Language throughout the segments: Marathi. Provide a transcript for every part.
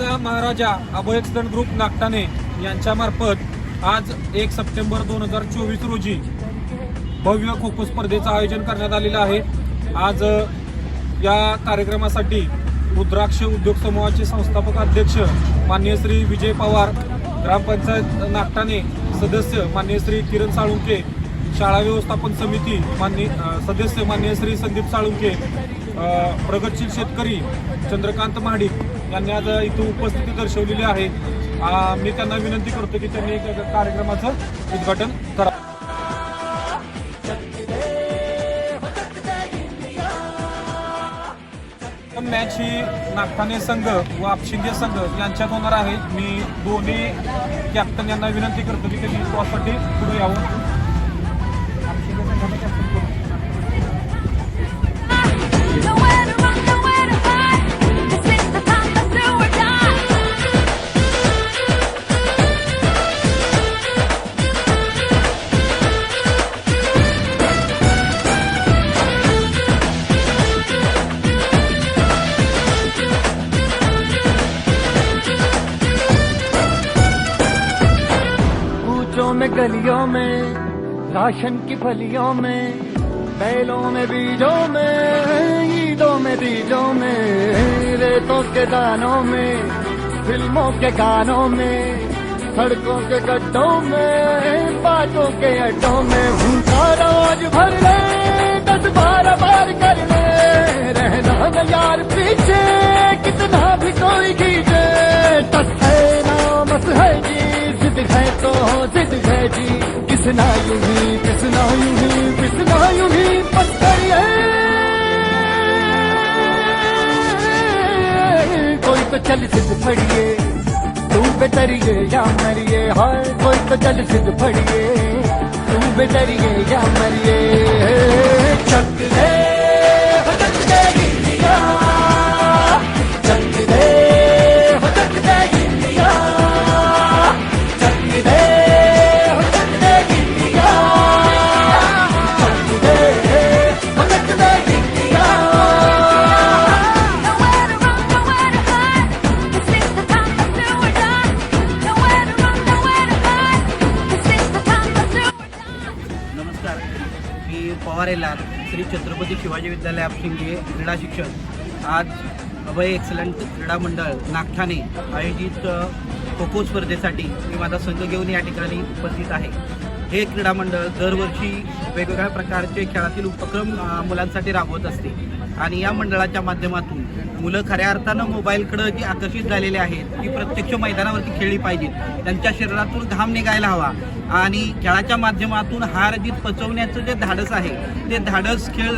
नागठाणेचा महाराजा अभय एक्सिडंट ग्रुप नागठाणे यांच्यामार्फत आज एक सप्टेंबर दोन हजार चोवीस रोजी भव्य खो खो स्पर्धेचं आयोजन करण्यात आलेलं आहे. आज या कार्यक्रमासाठी रुद्राक्ष उद्योग समूहाचे संस्थापक अध्यक्ष मान्य श्री विजय पवार ग्रामपंचायत नागटाने सदस्य मान्य श्री किरण साळुंके शाळा व्यवस्थापन समिती मान्य सदस्य मान्य श्री संदीप साळुंके प्रगतशील शेतकरी चंद्रकांत महाडिक यांनी आज इथं उपस्थिती दर्शवलेली आहे. मी त्यांना विनंती करतो की त्यांनी एका कार्यक्रमाचं उद्घाटन करा. मॅच ही नागठाणे संघ व आपशिंदे संघ यांच्यात होणार आहे. मी दोन्ही कॅप्टन यांना विनंती करतो की त्यांनी टॉससाठी पुढे यावं. कूचों में, गलियों में, राशन की फलियों में, बैलों में, बीजों में, ईदों में बीजों में, रेतों के दानों में, फ़िल्मों के गानों में, सड़कों के गड्ढों में, बाटों के अड्डों में उनका रोज भर ले, दस बारह बार कर ले, रहना है जी किसना यूँ ही किसना यूँ ही किसना यूँ ही पत्थर कोई तो चल सिद्ध फड़िए तू बेतरिए या मरिए, हाय, कोई तो चल सिद्ध फड़िए तू बेतरिए या मरिए। आवारेला श्री छत्रपती शिवाजी विद्यालय आपशिंगे क्रीडा शिक्षण. आज अभय एक्सलंट क्रीडा मंडळ नागठाणे आयोजित खो खो स्पर्धेसाठी मी माझा संघ घेऊन या ठिकाणी उपस्थित आहे. हे क्रीडा मंडळ दरवर्षी वेगवेगळ्या प्रकारचे खेळातील उपक्रम मुलांसाठी राबवत असते. आणि या मंडळाच्या माध्यमातून मुलं खऱ्या अर्थानं मोबाईलकडं जी आकर्षित झालेली आहेत ती प्रत्यक्ष मैदानावरती खेळली पाहिजेत. त्यांच्या शरीरातून घाम निघायला हवा. आणि खेळाच्या माध्यमातून हार जीत पचवण्याचं जे धाडस आहे ते धाडस खेळ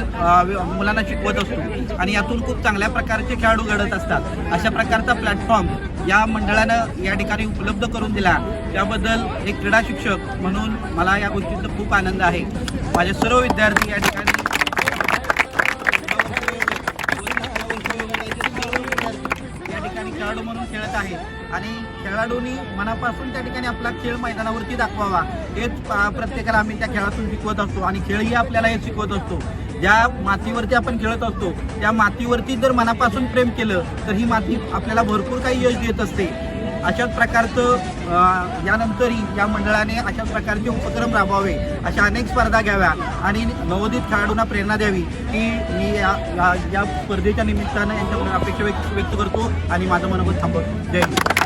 मुलांना शिकवत असतो. आणि यातून खूप चांगल्या प्रकारचे खेळाडू घडत असतात. अशा प्रकारचा प्लॅटफॉर्म या मंडळानं या ठिकाणी उपलब्ध करून दिला. त्याबद्दल एक क्रीडा शिक्षक म्हणून मला या गोष्टीचा खूप आनंद आहे. माझे सर्व विद्यार्थी या ठिकाणी या ठिकाणी खेळाडू म्हणून खेळत आहेत आणि खेळाडूंनी मनापासून त्या ठिकाणी आपला खेळ मैदानावरती दाखवावा. हेच प्रत्येकाला आम्ही त्या खेळातून शिकवत असतो आणि खेळही आपल्याला हे शिकवत असतो. ज्या मातीवरती आपण खेळत असतो त्या मातीवरती जर मनापासून प्रेम केलं तर ही माती आपल्याला भरपूर काही यश देत असते. अशाच प्रकारचं यानंतरही या मंडळाने अशाच प्रकारचे उपक्रम राबवावे अशा अनेक स्पर्धा घ्याव्या आणि नवोदित खेळाडूंना प्रेरणा द्यावी की मी या या- स्पर्धेच्या निमित्तानं यांच्याकडून अपेक्षा व्यक्त व्यक्त करतो आणि माझं मनोगत थांबवतो. जय हिंद.